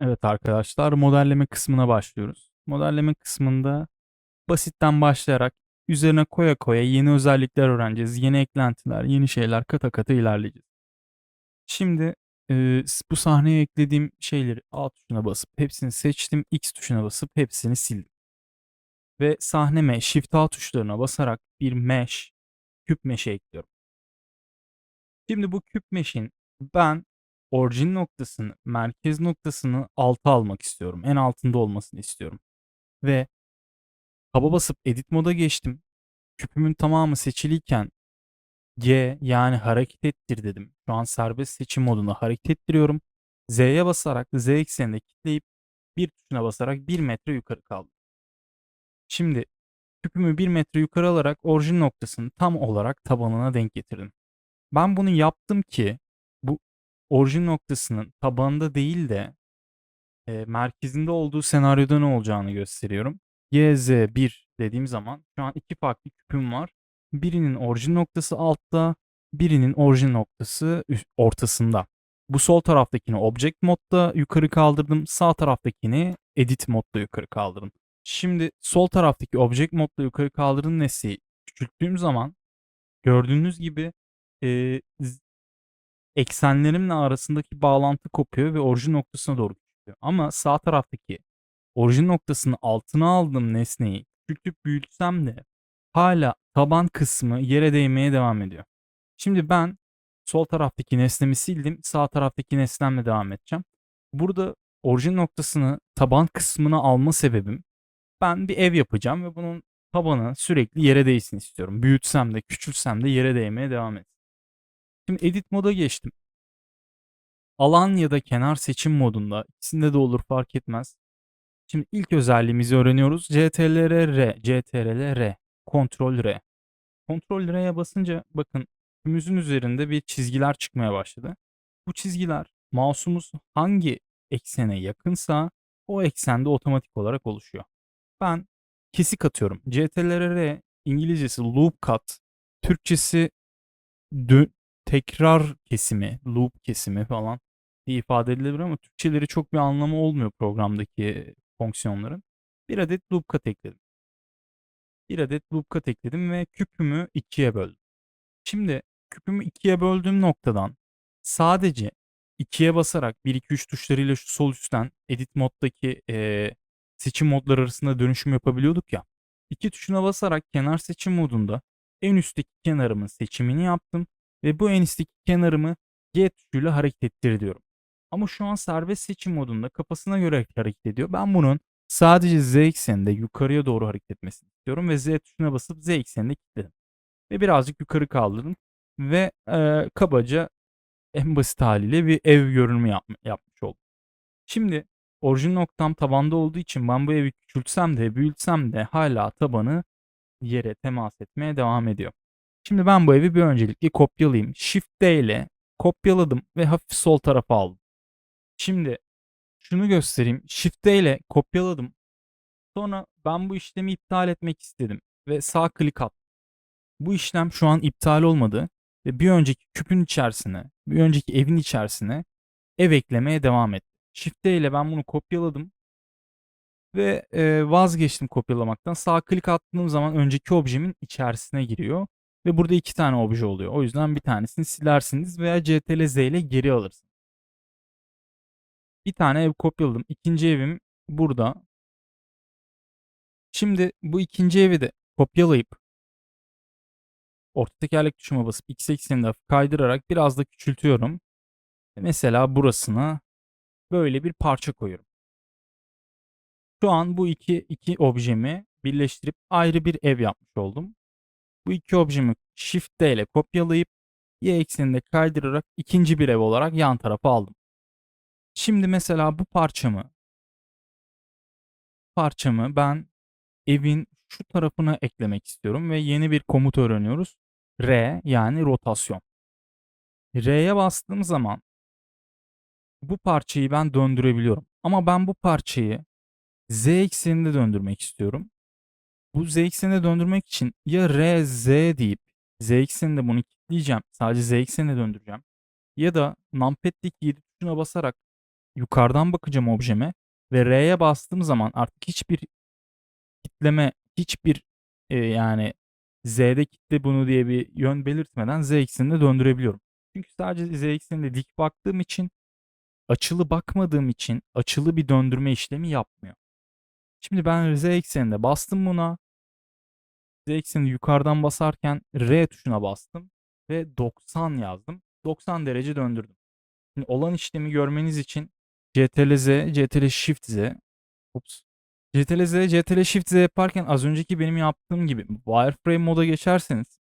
Evet arkadaşlar, modelleme kısmına başlıyoruz. Modelleme kısmında basitten başlayarak üzerine koya koya yeni özellikler öğreneceğiz. Yeni eklentiler, yeni şeyler kata kata ilerleyeceğiz. Şimdi e, bu sahneye eklediğim şeyleri A tuşuna basıp hepsini seçtim. X tuşuna basıp hepsini sildim. Ve sahneme Shift A tuşlarına basarak bir mesh, küp mesh'e ekliyorum. Şimdi bu küp mesh'in ben orijin noktasını, merkez noktasını alta almak istiyorum. En altında olmasını istiyorum. Ve taba basıp edit moda geçtim. Küpümün tamamı seçiliyken G yani hareket ettir dedim. Şu an serbest seçim modunda hareket ettiriyorum. Z'ye basarak Z ekseninde kilitleyip bir tuşuna basarak 1 metre yukarı kaldım. Şimdi küpümü 1 metre yukarı alarak orijin noktasını tam olarak tabanına denk getirdim. Ben bunu yaptım ki bu orijin noktasının tabanında değil de e, merkezinde olduğu senaryoda ne olacağını gösteriyorum. YZ1 dediğim zaman şu an iki farklı küpüm var. Birinin orijin noktası altta, birinin orijin noktası ortasında. Bu sol taraftakini Object modda yukarı kaldırdım. Sağ taraftakini Edit modda yukarı kaldırdım. Şimdi sol taraftaki Object modda yukarı kaldırdığım nesneyi küçülttüğüm zaman gördüğünüz gibi e, eksenlerimle arasındaki bağlantı kopuyor ve orijin noktasına doğru küçülüyor. Ama sağ taraftaki orijin noktasının altına aldığım nesneyi küçültüp büyütsem de hala taban kısmı yere değmeye devam ediyor. Şimdi ben sol taraftaki nesnemi sildim. Sağ taraftaki nesnemle devam edeceğim. Burada orijin noktasını taban kısmına alma sebebim ben bir ev yapacağım ve bunun tabanı sürekli yere değsin istiyorum. Büyütsem de küçültsem de yere değmeye devam etsin. Şimdi edit moda geçtim. Alan ya da kenar seçim modunda ikisinde de olur fark etmez. Şimdi ilk özelliğimizi öğreniyoruz. CTRL R, CTRL R, Ctrl R. Ctrl R'ye basınca bakın tümümüzün üzerinde bir çizgiler çıkmaya başladı. Bu çizgiler mouse'umuz hangi eksene yakınsa o eksende otomatik olarak oluşuyor. Ben kesik atıyorum. CTRL R İngilizcesi loop cut, Türkçesi dö- tekrar kesimi, loop kesimi falan diye ifade edilebilir ama Türkçeleri çok bir anlamı olmuyor programdaki fonksiyonların. Bir adet loop cut ekledim. Bir adet loop cut ekledim ve küpümü ikiye böldüm. Şimdi küpümü ikiye böldüğüm noktadan sadece ikiye basarak 1 2 3 tuşlarıyla şu sol üstten edit moddaki e, seçim modları arasında dönüşüm yapabiliyorduk ya. İki tuşuna basarak kenar seçim modunda en üstteki kenarımın seçimini yaptım ve bu en üstteki kenarımı G tuşuyla hareket ettir diyorum. Ama şu an serbest seçim modunda kafasına göre hareket ediyor. Ben bunun sadece Z ekseninde yukarıya doğru hareket etmesini istiyorum ve Z tuşuna basıp Z ekseninde kilitledim. Ve birazcık yukarı kaldırdım ve e, kabaca en basit haliyle bir ev görünümü yap, yapmış oldum. Şimdi orijin noktam tabanda olduğu için ben bu evi küçültsem de büyütsem de hala tabanı yere temas etmeye devam ediyor. Şimdi ben bu evi bir öncelikle kopyalayayım. Shift D ile kopyaladım ve hafif sol tarafa aldım. Şimdi şunu göstereyim. Shift D ile kopyaladım. Sonra ben bu işlemi iptal etmek istedim ve sağ klik attım. Bu işlem şu an iptal olmadı ve bir önceki küpün içerisine, bir önceki evin içerisine ev eklemeye devam etti. Shift D ile ben bunu kopyaladım ve vazgeçtim kopyalamaktan. Sağ klik attığım zaman önceki objemin içerisine giriyor ve burada iki tane obje oluyor. O yüzden bir tanesini silersiniz veya CTRL Z ile geri alırsınız. Bir tane ev kopyaladım. İkinci evim burada. Şimdi bu ikinci evi de kopyalayıp orta tekerlek tuşuma basıp x ekseninde kaydırarak biraz da küçültüyorum. Mesela burasına böyle bir parça koyuyorum. Şu an bu iki, iki objemi birleştirip ayrı bir ev yapmış oldum. Bu iki objemi Shift D ile kopyalayıp Y ekseninde kaydırarak ikinci bir ev olarak yan tarafa aldım. Şimdi mesela bu parçamı parçamı ben evin şu tarafına eklemek istiyorum ve yeni bir komut öğreniyoruz. R yani rotasyon. R'ye bastığım zaman bu parçayı ben döndürebiliyorum. Ama ben bu parçayı Z ekseninde döndürmek istiyorum. Bu Z eksenine döndürmek için ya R, Z deyip Z ekseninde bunu kilitleyeceğim. Sadece Z eksenine döndüreceğim. Ya da numpad'deki 7 tuşuna basarak yukarıdan bakacağım objeme ve R'ye bastığım zaman artık hiçbir kitleme, hiçbir e, yani Z'de kitle bunu diye bir yön belirtmeden Z ekseninde döndürebiliyorum. Çünkü sadece Z ekseninde dik baktığım için açılı bakmadığım için açılı bir döndürme işlemi yapmıyor. Şimdi ben Z ekseninde bastım buna. Z eksenini yukarıdan basarken R tuşuna bastım ve 90 yazdım. 90 derece döndürdüm. Şimdi olan işlemi görmeniz için CTRL Z, CTRL Shift Z. Ups. CTRL Z, CTRL Shift Z yaparken az önceki benim yaptığım gibi wireframe moda geçerseniz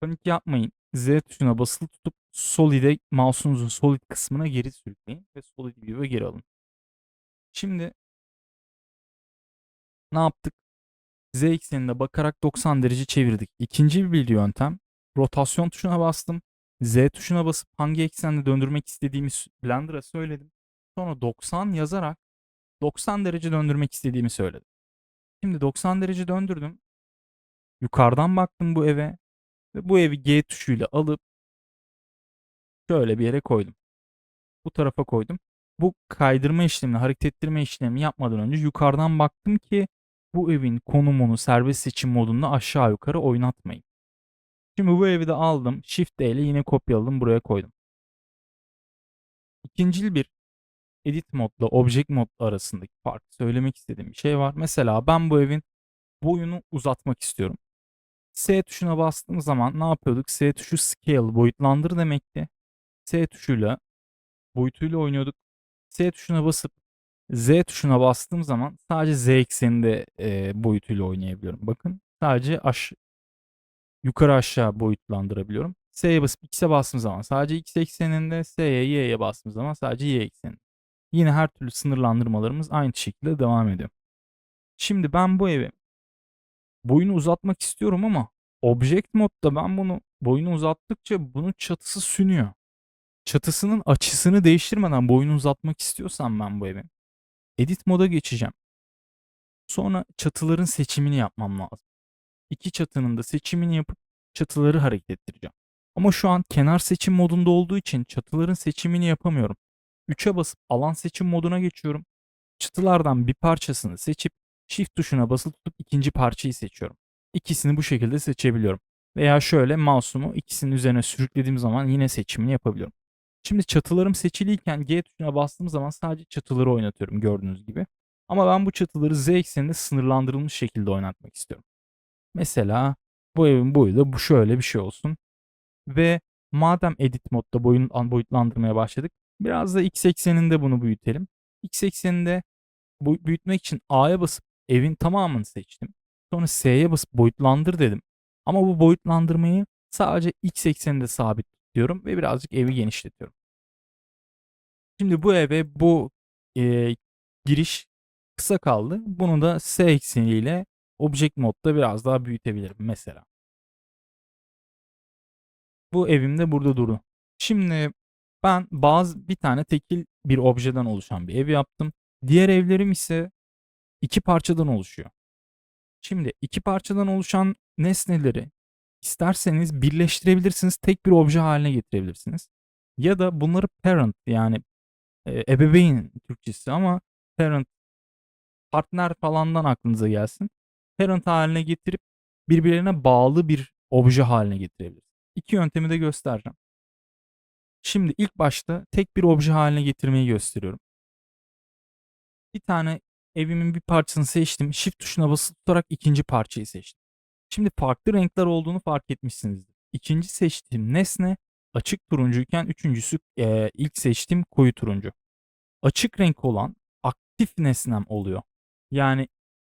panik yapmayın. Z tuşuna basılı tutup Solid'e mouse'unuzun Solid kısmına geri sürükleyin ve Solid View'a geri alın. Şimdi ne yaptık? Z eksenine bakarak 90 derece çevirdik. İkinci bir yöntem. Rotasyon tuşuna bastım. Z tuşuna basıp hangi eksende döndürmek istediğimi Blender'a söyledim. Sonra 90 yazarak 90 derece döndürmek istediğimi söyledim. Şimdi 90 derece döndürdüm. Yukarıdan baktım bu eve ve bu evi G tuşuyla alıp şöyle bir yere koydum. Bu tarafa koydum. Bu kaydırma işlemini, hareket ettirme işlemi yapmadan önce yukarıdan baktım ki bu evin konumunu serbest seçim modunda aşağı yukarı oynatmayın. Şimdi bu evi de aldım. Shift D ile yine kopyaladım. Buraya koydum. İkincil bir edit modla object mod arasındaki farkı söylemek istediğim bir şey var. Mesela ben bu evin boyunu uzatmak istiyorum. S tuşuna bastığım zaman ne yapıyorduk? S tuşu scale boyutlandır demekti. S tuşuyla boyutuyla oynuyorduk. S tuşuna basıp Z tuşuna bastığım zaman sadece Z ekseninde e, boyutuyla oynayabiliyorum. Bakın sadece aş yukarı aşağı boyutlandırabiliyorum. S'ye basıp X'e bastığım zaman sadece X ekseninde, S'ye, Y'ye bastığım zaman sadece Y ekseninde. Yine her türlü sınırlandırmalarımız aynı şekilde devam ediyor. Şimdi ben bu evi boyunu uzatmak istiyorum ama Object modda ben bunu boyunu uzattıkça bunun çatısı sünüyor. Çatısının açısını değiştirmeden boyunu uzatmak istiyorsam ben bu evin Edit moda geçeceğim. Sonra çatıların seçimini yapmam lazım. İki çatının da seçimini yapıp çatıları hareket ettireceğim. Ama şu an kenar seçim modunda olduğu için çatıların seçimini yapamıyorum. 3'e basıp alan seçim moduna geçiyorum. Çatılardan bir parçasını seçip Shift tuşuna basılı tutup ikinci parçayı seçiyorum. İkisini bu şekilde seçebiliyorum. Veya şöyle mouse'umu ikisinin üzerine sürüklediğim zaman yine seçimini yapabiliyorum. Şimdi çatılarım seçiliyken G tuşuna bastığım zaman sadece çatıları oynatıyorum gördüğünüz gibi. Ama ben bu çatıları Z ekseninde sınırlandırılmış şekilde oynatmak istiyorum. Mesela bu evin boyu da bu şöyle bir şey olsun. Ve madem edit modda boyun, boyutlandırmaya başladık. Biraz da x ekseninde bunu büyütelim. X ekseninde büyütmek için A'ya basıp evin tamamını seçtim. Sonra S'ye basıp boyutlandır dedim. Ama bu boyutlandırmayı sadece x ekseninde sabit diyorum ve birazcık evi genişletiyorum. Şimdi bu eve bu e, giriş kısa kaldı. Bunu da S ekseniyle Object modda biraz daha büyütebilirim mesela. Bu evim de burada durdu. Şimdi ben bazı bir tane tekil bir objeden oluşan bir ev yaptım. Diğer evlerim ise iki parçadan oluşuyor. Şimdi iki parçadan oluşan nesneleri isterseniz birleştirebilirsiniz. Tek bir obje haline getirebilirsiniz. Ya da bunları parent yani e, ebeveyn Türkçesi ama parent partner falandan aklınıza gelsin. Parent haline getirip birbirlerine bağlı bir obje haline getirebilirsiniz. İki yöntemi de göstereceğim. Şimdi ilk başta tek bir obje haline getirmeyi gösteriyorum. Bir tane evimin bir parçasını seçtim. Shift tuşuna basılı tutarak ikinci parçayı seçtim. Şimdi farklı renkler olduğunu fark etmişsinizdir. İkinci seçtiğim nesne açık turuncuyken üçüncüsü e, ilk seçtiğim koyu turuncu. Açık renk olan aktif nesnem oluyor. Yani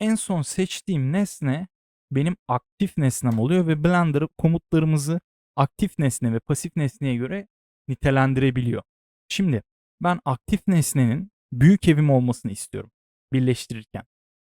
en son seçtiğim nesne benim aktif nesnem oluyor ve Blender komutlarımızı aktif nesne ve pasif nesneye göre nitelendirebiliyor. Şimdi ben aktif nesnenin büyük evim olmasını istiyorum birleştirirken.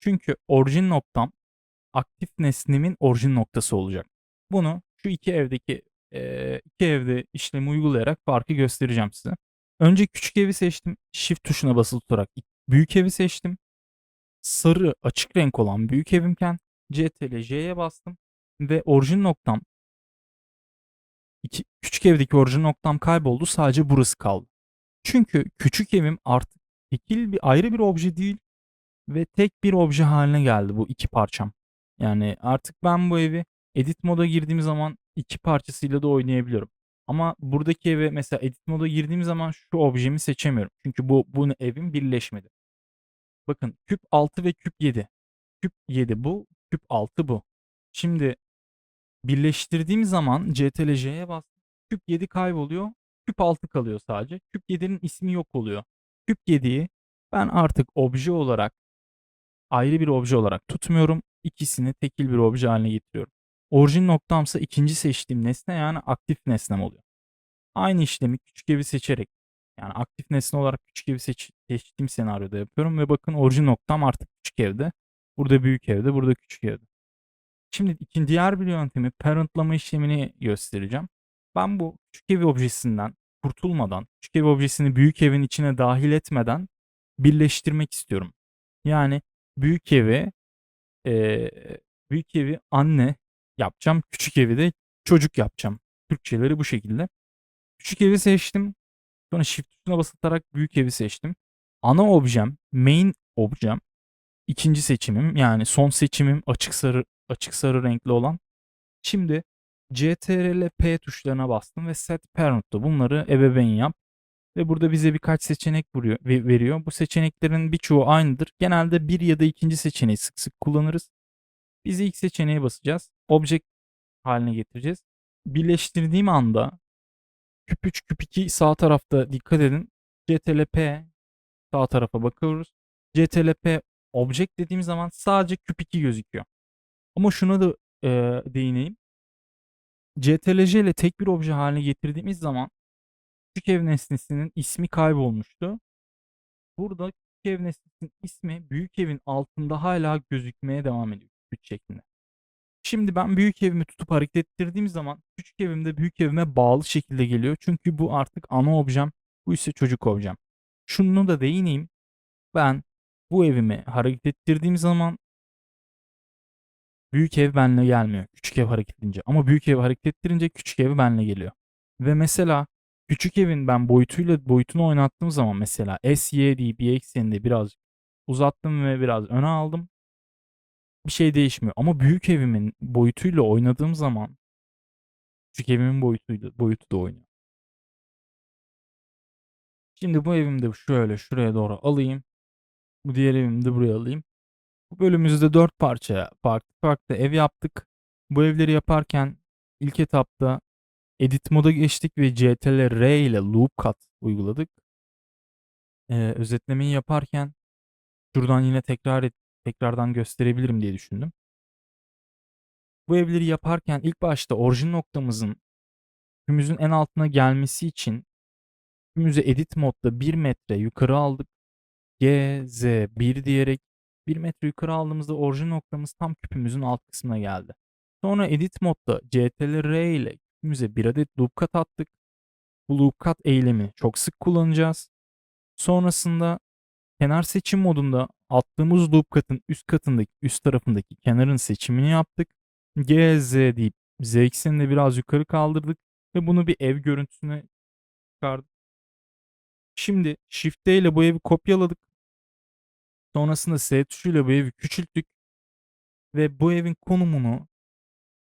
Çünkü orijin noktam aktif nesnemin orijin noktası olacak. Bunu şu iki evdeki e, iki evde işlemi uygulayarak farkı göstereceğim size. Önce küçük evi seçtim. Shift tuşuna basılı tutarak büyük evi seçtim. Sarı açık renk olan büyük evimken CTRL J'ye bastım ve orijin noktam iki, küçük evdeki orijin noktam kayboldu. Sadece burası kaldı. Çünkü küçük evim artık tekil bir ayrı bir obje değil ve tek bir obje haline geldi bu iki parçam. Yani artık ben bu evi edit moda girdiğim zaman iki parçasıyla da oynayabiliyorum. Ama buradaki eve mesela edit moda girdiğim zaman şu objemi seçemiyorum. Çünkü bu bu evim birleşmedi. Bakın küp 6 ve küp 7. Küp 7 bu, küp 6 bu. Şimdi birleştirdiğim zaman CTRL-J'ye bastım. Küp 7 kayboluyor. Küp 6 kalıyor sadece. Küp 7'nin ismi yok oluyor. Küp 7'yi ben artık obje olarak ayrı bir obje olarak tutmuyorum. İkisini tekil bir obje haline getiriyorum. Orijin noktamsa ikinci seçtiğim nesne yani aktif nesnem oluyor. Aynı işlemi küçük evi seçerek yani aktif nesne olarak küçük evi seç, seçtiğim senaryoda yapıyorum ve bakın orijin noktam artık küçük evde. Burada büyük evde, burada küçük evde. Şimdi ikinci diğer bir yöntemi parentlama işlemini göstereceğim. Ben bu küçük ev objesinden kurtulmadan, küçük ev objesini büyük evin içine dahil etmeden birleştirmek istiyorum. Yani büyük evi e, büyük evi anne yapacağım. Küçük evi de çocuk yapacağım. Türkçeleri bu şekilde. Küçük evi seçtim. Sonra shift tuşuna basılarak büyük evi seçtim. Ana objem, main objem ikinci seçimim yani son seçimim açık sarı açık sarı renkli olan. Şimdi CTRL P tuşlarına bastım ve set parent'ta bunları ebeveyn yap. Ve burada bize birkaç seçenek veriyor. Bu seçeneklerin birçoğu aynıdır. Genelde bir ya da ikinci seçeneği sık sık kullanırız. Biz ilk seçeneğe basacağız. Object haline getireceğiz. Birleştirdiğim anda küp 3, küp 2 sağ tarafta dikkat edin. CTRL P sağ tarafa bakıyoruz. CTRL P object dediğim zaman sadece küp 2 gözüküyor. Ama şuna da e, değineyim. CTRL ile tek bir obje haline getirdiğimiz zaman küçük ev nesnesinin ismi kaybolmuştu. Burada küçük ev nesnesinin ismi büyük evin altında hala gözükmeye devam ediyor. Küçük şeklinde. Şimdi ben büyük evimi tutup hareket ettirdiğim zaman küçük evim de büyük evime bağlı şekilde geliyor. Çünkü bu artık ana objem, bu ise çocuk objem. Şunu da değineyim. Ben bu evimi hareket ettirdiğim zaman büyük ev benle gelmiyor. Küçük ev hareket edince. Ama büyük ev hareket ettirince küçük ev benle geliyor. Ve mesela küçük evin ben boyutuyla boyutunu oynattığım zaman mesela S, Y diye bir ekseninde biraz uzattım ve biraz öne aldım. Bir şey değişmiyor. Ama büyük evimin boyutuyla oynadığım zaman küçük evimin boyutuyla, boyutu da oynuyor. Şimdi bu evimde şöyle şuraya doğru alayım. Bu diğer evimi de buraya alayım. Bu bölümümüzde dört parça farklı farklı ev yaptık. Bu evleri yaparken ilk etapta edit moda geçtik ve CTRL R ile loop cut uyguladık. Ee, özetlemeyi yaparken şuradan yine tekrar et, tekrardan gösterebilirim diye düşündüm. Bu evleri yaparken ilk başta orijin noktamızın tümümüzün en altına gelmesi için tümümüzü edit modda 1 metre yukarı aldık. G, Z 1 diyerek 1 metre yukarı aldığımızda orijin noktamız tam küpümüzün alt kısmına geldi. Sonra edit modda CTRL R ile küpümüze bir adet loop cut attık. Bu loop cut eylemi çok sık kullanacağız. Sonrasında kenar seçim modunda attığımız loop cut'ın üst katındaki üst tarafındaki kenarın seçimini yaptık. G, Z deyip Z eksenini biraz yukarı kaldırdık ve bunu bir ev görüntüsüne çıkardık. Şimdi Shift D ile bu evi kopyaladık. Sonrasında S tuşuyla bu evi küçülttük. Ve bu evin konumunu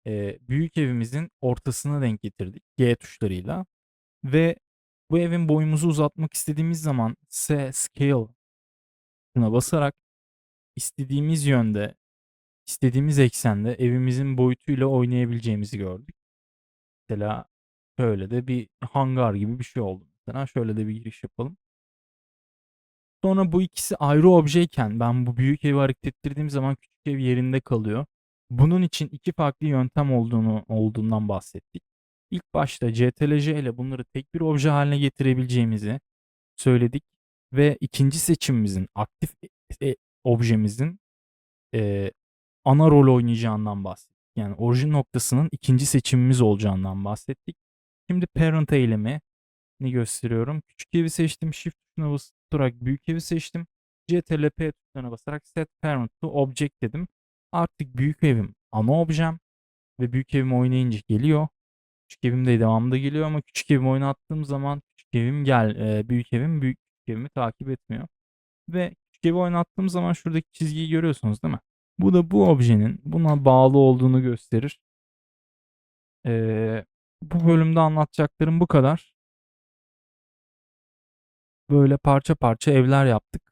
e, büyük evimizin ortasına denk getirdik. G tuşlarıyla. Ve bu evin boyumuzu uzatmak istediğimiz zaman S Scale buna basarak istediğimiz yönde, istediğimiz eksende evimizin boyutuyla oynayabileceğimizi gördük. Mesela şöyle de bir hangar gibi bir şey oldu. Mesela şöyle de bir giriş yapalım. Sonra bu ikisi ayrı objeyken ben bu büyük evi hareket ettirdiğim zaman küçük ev yerinde kalıyor. Bunun için iki farklı yöntem olduğunu olduğundan bahsettik. İlk başta CTRL-J ile bunları tek bir obje haline getirebileceğimizi söyledik ve ikinci seçimimizin aktif e, objemizin e, ana rol oynayacağından bahsettik. Yani orijin noktasının ikinci seçimimiz olacağından bahsettik. Şimdi parent eylemi ne gösteriyorum. Küçük evi seçtim. Shift tuşuna basarak büyük evi seçtim. CTRL P tuşuna basarak set parent to object dedim. Artık büyük evim ana objem ve büyük evim oynayınca geliyor. Küçük evim de devamında geliyor ama küçük evimi oynattığım zaman küçük evim gel eee, büyük evim büyük evimi takip etmiyor. Ve küçük evi oynattığım zaman şuradaki çizgiyi görüyorsunuz değil mi? Bu da bu objenin buna bağlı olduğunu gösterir. Eee, bu bölümde anlatacaklarım bu kadar. Böyle parça parça evler yaptık.